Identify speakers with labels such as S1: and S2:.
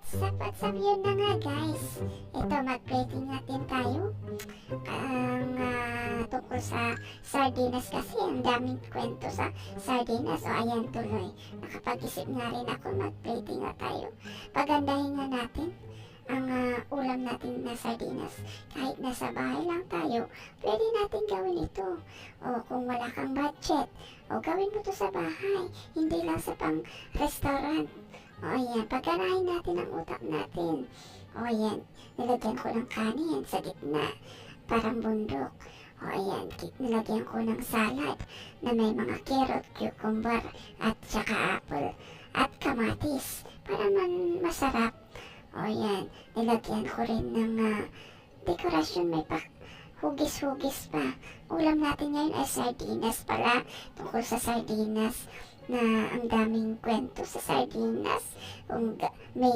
S1: what's up, what's up? Na nga guys. Ito, mag-plating natin tayo. Ang ah, tungkol sa sardinas kasi ang daming kwento sa sardinas. O ayan tuloy. Nakapag-isip na rin ako mag-plating na tayo. Pagandahin nga natin ang ah, ulam natin na sardinas. Kahit nasa bahay lang tayo, pwede natin gawin ito. O kung wala kang budget, o gawin mo to sa bahay. Hindi lang sa pang restaurant. O ayan, pagkanahin natin ang utak natin. O ayan, nilagyan ko ng kanin sa gitna. Parang bundok. O ayan, ki- nilagyan ko ng salad na may mga carrot, cucumber, at saka apple. At kamatis. Para man masarap. O ayan, nilagyan ko rin ng ah, dekorasyon may pa hugis-hugis pa. Ulam natin ngayon ay sardinas pala. Tungkol sa sardinas na ang daming kwento sa sardinas. Ga- may